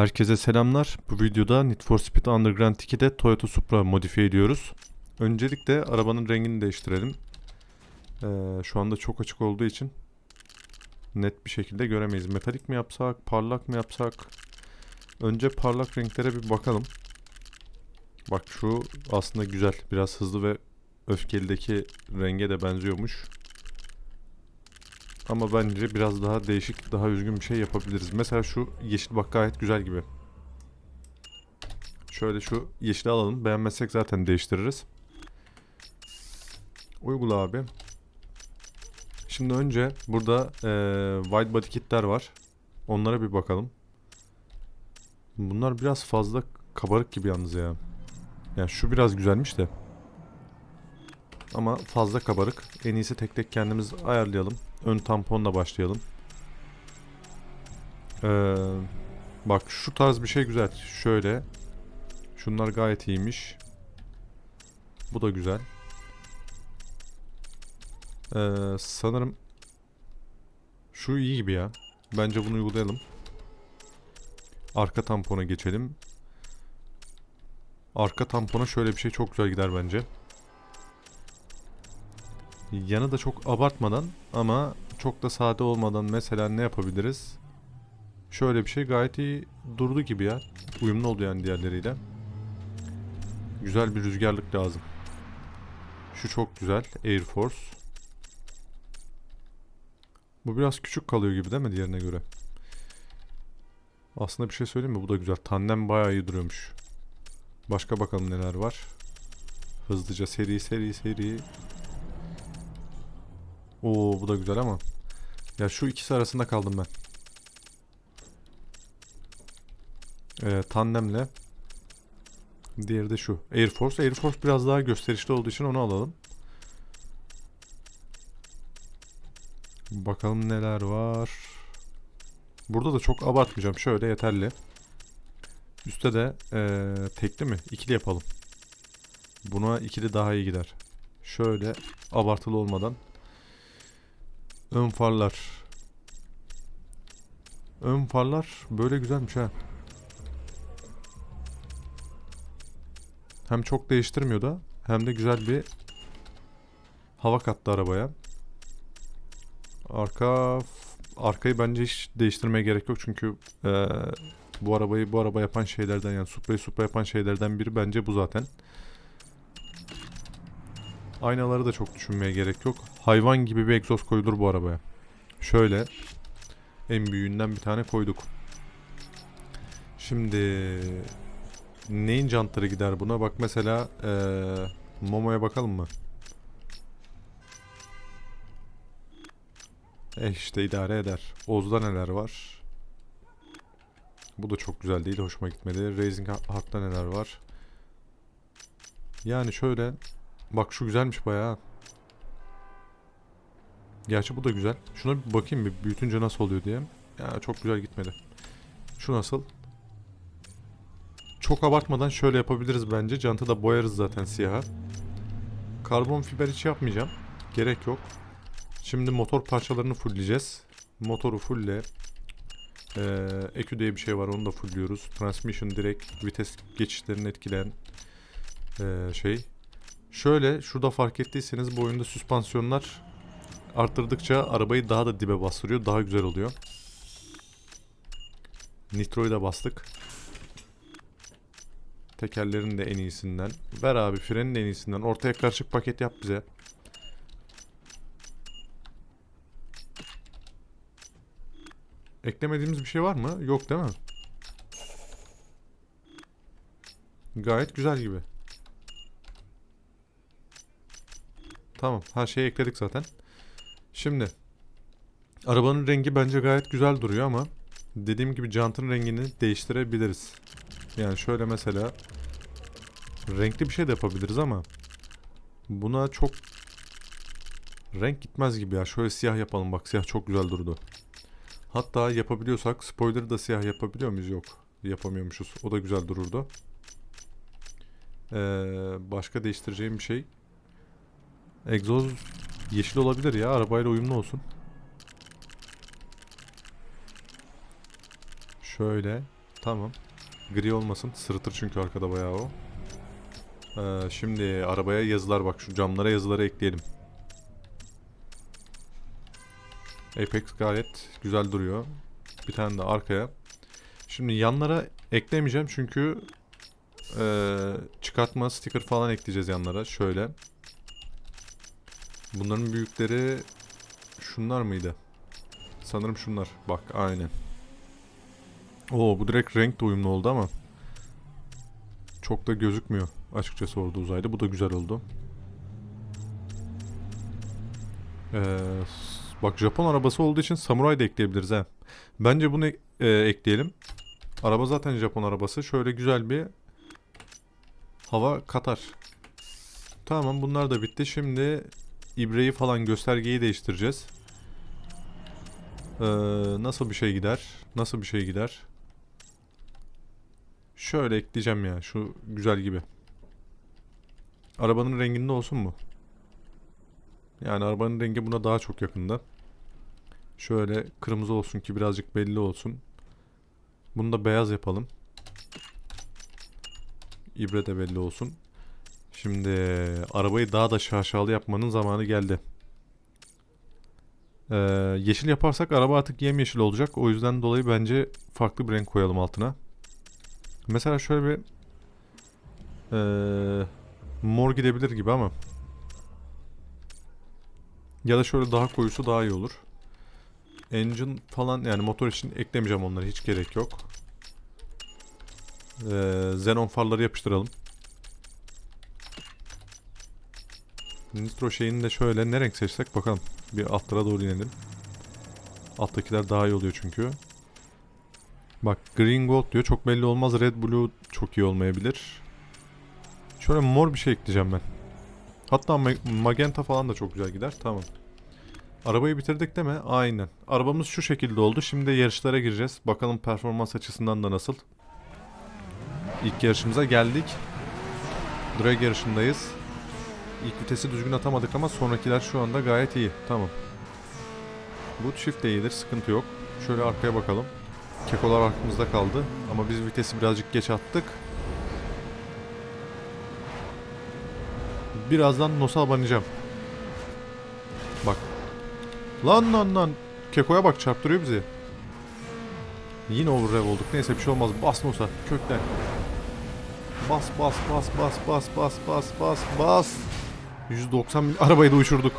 Herkese selamlar. Bu videoda Need for Speed Underground 2'de Toyota Supra modifiye ediyoruz. Öncelikle arabanın rengini değiştirelim. Ee, şu anda çok açık olduğu için net bir şekilde göremeyiz. Metalik mi yapsak, parlak mı yapsak? Önce parlak renklere bir bakalım. Bak şu aslında güzel. Biraz hızlı ve öfkelideki renge de benziyormuş. Ama bence biraz daha değişik, daha üzgün bir şey yapabiliriz. Mesela şu yeşil bak gayet güzel gibi. Şöyle şu yeşili alalım. Beğenmezsek zaten değiştiririz. Uygula abi. Şimdi önce burada eee white body kitler var. Onlara bir bakalım. Bunlar biraz fazla kabarık gibi yalnız ya. Yani şu biraz güzelmiş de. Ama fazla kabarık. En iyisi tek tek kendimiz ayarlayalım. Ön tamponla başlayalım. Ee, bak şu tarz bir şey güzel. Şöyle. Şunlar gayet iyiymiş. Bu da güzel. Ee, sanırım şu iyi gibi ya. Bence bunu uygulayalım. Arka tampona geçelim. Arka tampona şöyle bir şey çok güzel gider bence. Yanı da çok abartmadan ama çok da sade olmadan mesela ne yapabiliriz? Şöyle bir şey gayet iyi durdu gibi ya. Uyumlu oldu yani diğerleriyle. Güzel bir rüzgarlık lazım. Şu çok güzel. Air Force. Bu biraz küçük kalıyor gibi değil mi diğerine göre? Aslında bir şey söyleyeyim mi? Bu da güzel. Tandem bayağı iyi duruyormuş. Başka bakalım neler var. Hızlıca seri seri seri. Oo bu da güzel ama. Ya şu ikisi arasında kaldım ben. Ee, tandemle. Diğeri de şu. Air Force. Air Force biraz daha gösterişli olduğu için onu alalım. Bakalım neler var. Burada da çok abartmayacağım. Şöyle yeterli. Üste de ee, tekli mi? İkili yapalım. Buna ikili daha iyi gider. Şöyle abartılı olmadan. Ön farlar. Ön farlar böyle güzelmiş ha. Hem çok değiştirmiyor da hem de güzel bir hava kattı arabaya. Arka arkayı bence hiç değiştirmeye gerek yok çünkü eee, bu arabayı bu araba yapan şeylerden yani Supra'yı Supra yapan şeylerden biri bence bu zaten. Aynaları da çok düşünmeye gerek yok. Hayvan gibi bir egzoz koyulur bu arabaya. Şöyle en büyüğünden bir tane koyduk. Şimdi neyin jantları gider buna? Bak mesela eee Momo'ya bakalım mı? Eh işte idare eder. Oz'da neler var? Bu da çok güzel değil. Hoşuma gitmedi. Raising Heart'ta neler var? Yani şöyle Bak şu güzelmiş bayağı. Gerçi bu da güzel. Şuna bir bakayım bir büyütünce nasıl oluyor diye. Ya çok güzel gitmedi. Şu nasıl? Çok abartmadan şöyle yapabiliriz bence. Jantı da boyarız zaten siyaha. Karbon fiber hiç yapmayacağım. Gerek yok. Şimdi motor parçalarını fullleyeceğiz. Motoru fullle. Ee, EQ diye bir şey var onu da fullliyoruz. Transmission direkt vites geçişlerini etkileyen ee, şey. Şöyle şurada fark ettiyseniz bu oyunda süspansiyonlar arttırdıkça arabayı daha da dibe bastırıyor. Daha güzel oluyor. Nitro'yu da bastık. Tekerlerin de en iyisinden. Ver abi frenin en iyisinden. Ortaya karışık paket yap bize. Eklemediğimiz bir şey var mı? Yok değil mi? Gayet güzel gibi. Tamam her şeyi ekledik zaten. Şimdi arabanın rengi bence gayet güzel duruyor ama dediğim gibi jantın rengini değiştirebiliriz. Yani şöyle mesela renkli bir şey de yapabiliriz ama buna çok renk gitmez gibi ya. Şöyle siyah yapalım bak siyah çok güzel durdu. Hatta yapabiliyorsak spoiler'ı da siyah yapabiliyor muyuz? Yok. Yapamıyormuşuz. O da güzel dururdu. Ee, başka değiştireceğim bir şey Egzoz yeşil olabilir ya. Arabayla uyumlu olsun. Şöyle. Tamam. Gri olmasın. Sırıtır çünkü arkada bayağı o. Ee, şimdi arabaya yazılar bak. Şu camlara yazıları ekleyelim. Apex gayet güzel duruyor. Bir tane de arkaya. Şimdi yanlara eklemeyeceğim çünkü eee, çıkartma sticker falan ekleyeceğiz yanlara. Şöyle. Bunların büyükleri şunlar mıydı? Sanırım şunlar. Bak aynen. Oo bu direkt renk de uyumlu oldu ama çok da gözükmüyor açıkçası orada uzayda. Bu da güzel oldu. Ee, bak Japon arabası olduğu için samuray da ekleyebiliriz ha. Bence bunu e, ekleyelim. Araba zaten Japon arabası. Şöyle güzel bir hava katar. Tamam bunlar da bitti. Şimdi ibreyi falan göstergeyi değiştireceğiz. Ee, nasıl bir şey gider? Nasıl bir şey gider? Şöyle ekleyeceğim ya. Şu güzel gibi. Arabanın renginde olsun mu? Yani arabanın rengi buna daha çok yakında. Şöyle kırmızı olsun ki birazcık belli olsun. Bunu da beyaz yapalım. İbre de belli olsun. Şimdi arabayı daha da şaşalı yapmanın zamanı geldi. Ee, yeşil yaparsak araba artık yemyeşil olacak. O yüzden dolayı bence farklı bir renk koyalım altına. Mesela şöyle bir ee, mor gidebilir gibi ama ya da şöyle daha koyusu daha iyi olur. Engine falan yani motor için eklemeyeceğim onları hiç gerek yok. Ee, Xenon farları yapıştıralım. Nitro şeyini de şöyle ne renk seçsek bakalım. Bir altlara doğru inelim. Alttakiler daha iyi oluyor çünkü. Bak green gold diyor. Çok belli olmaz. Red blue çok iyi olmayabilir. Şöyle mor bir şey ekleyeceğim ben. Hatta ma- magenta falan da çok güzel gider. Tamam. Arabayı bitirdik değil mi? Aynen. Arabamız şu şekilde oldu. Şimdi yarışlara gireceğiz. Bakalım performans açısından da nasıl. İlk yarışımıza geldik. Drag yarışındayız. İlk vitesi düzgün atamadık ama sonrakiler şu anda gayet iyi. Tamam. Bu çift de iyidir. Sıkıntı yok. Şöyle arkaya bakalım. Kekolar arkamızda kaldı. Ama biz vitesi birazcık geç attık. Birazdan Nos'a abanacağım. Bak. Lan lan lan. Keko'ya bak çarptırıyor bizi. Yine overrev olduk. Neyse bir şey olmaz. Bas Nos'a. Kökten. Bas bas bas bas bas bas bas bas bas. 190 mil arabayı da uçurduk.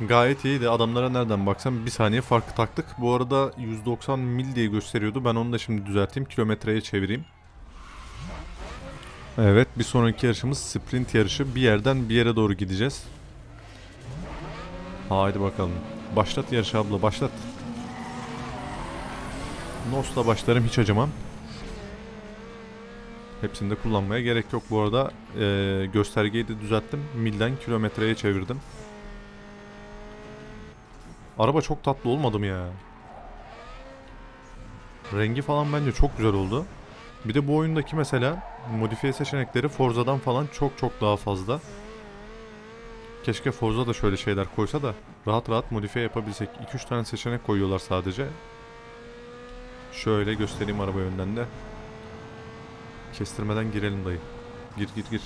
Gayet iyiydi. Adamlara nereden baksam bir saniye farkı taktık. Bu arada 190 mil diye gösteriyordu. Ben onu da şimdi düzelteyim. Kilometreye çevireyim. Evet bir sonraki yarışımız sprint yarışı. Bir yerden bir yere doğru gideceğiz. Haydi bakalım. Başlat yarışı abla başlat. Nos'la başlarım hiç acımam. Hepsini de kullanmaya gerek yok bu arada. Ee, göstergeyi de düzelttim. Milden kilometreye çevirdim. Araba çok tatlı olmadı mı ya? Rengi falan bence çok güzel oldu. Bir de bu oyundaki mesela modifiye seçenekleri Forza'dan falan çok çok daha fazla. Keşke Forza da şöyle şeyler koysa da rahat rahat modifiye yapabilsek. 2-3 tane seçenek koyuyorlar sadece. Şöyle göstereyim araba önden de. Kestirmeden girelim dayı. Gir gir gir.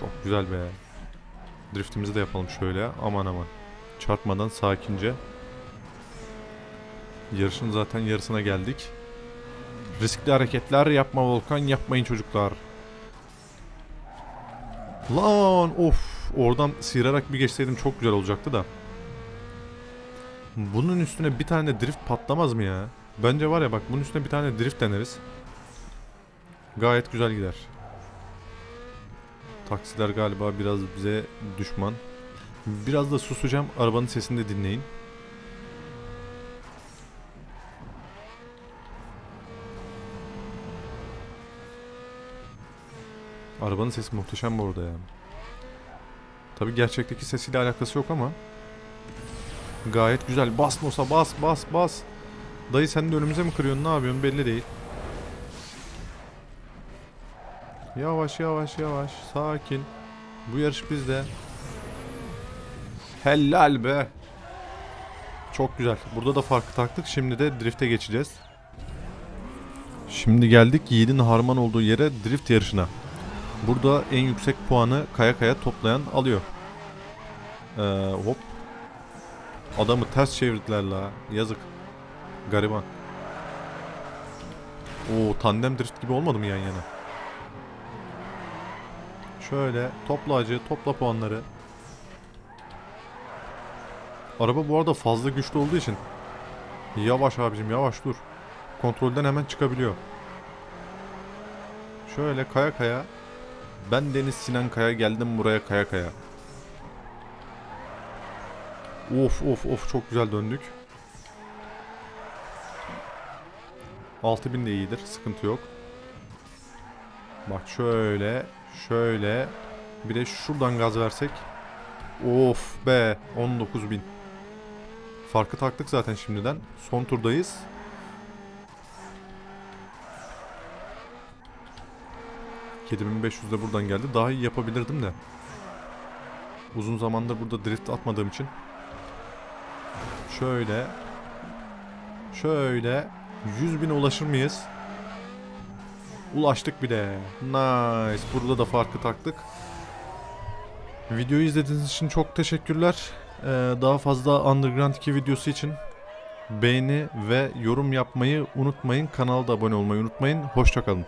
Çok güzel be. Driftimizi de yapalım şöyle. Aman aman. Çarpmadan sakince. Yarışın zaten yarısına geldik. Riskli hareketler yapma Volkan yapmayın çocuklar. Lan of oradan sıyırarak bir geçseydim çok güzel olacaktı da. Bunun üstüne bir tane drift patlamaz mı ya? Bence var ya bak bunun üstüne bir tane drift deneriz. Gayet güzel gider. Taksiler galiba biraz bize düşman. Biraz da susacağım. Arabanın sesini de dinleyin. Arabanın sesi muhteşem bu arada ya. Tabi gerçekteki sesiyle alakası yok ama gayet güzel. Bas bas bas bas. Dayı sen de önümüze mi kırıyorsun ne yapıyorsun belli değil. Yavaş yavaş yavaş sakin. Bu yarış bizde. Helal be. Çok güzel. Burada da farkı taktık. Şimdi de drift'e geçeceğiz. Şimdi geldik Yiğit'in harman olduğu yere drift yarışına. Burada en yüksek puanı kaya kaya toplayan alıyor. Ee, hop. Adamı ters çevirdiler la. Yazık. Gariban. Oo tandem drift gibi olmadı mı yan yana? Şöyle topla acı, topla puanları. Araba bu arada fazla güçlü olduğu için yavaş abicim yavaş dur. Kontrolden hemen çıkabiliyor. Şöyle kaya kaya. Ben Deniz Sinan Kaya geldim buraya kaya kaya. Of of of çok güzel döndük. 6000 de iyidir. Sıkıntı yok. Bak şöyle. Şöyle. Bir de şuradan gaz versek. Of be. 19000. Farkı taktık zaten şimdiden. Son turdayız. ...7500 de buradan geldi. Daha iyi yapabilirdim de. Uzun zamandır burada drift atmadığım için. Şöyle. Şöyle. 100 bine ulaşır mıyız? Ulaştık bile. Nice. Burada da farkı taktık. Videoyu izlediğiniz için çok teşekkürler. Ee, daha fazla Underground 2 videosu için beğeni ve yorum yapmayı unutmayın. Kanala da abone olmayı unutmayın. Hoşçakalın.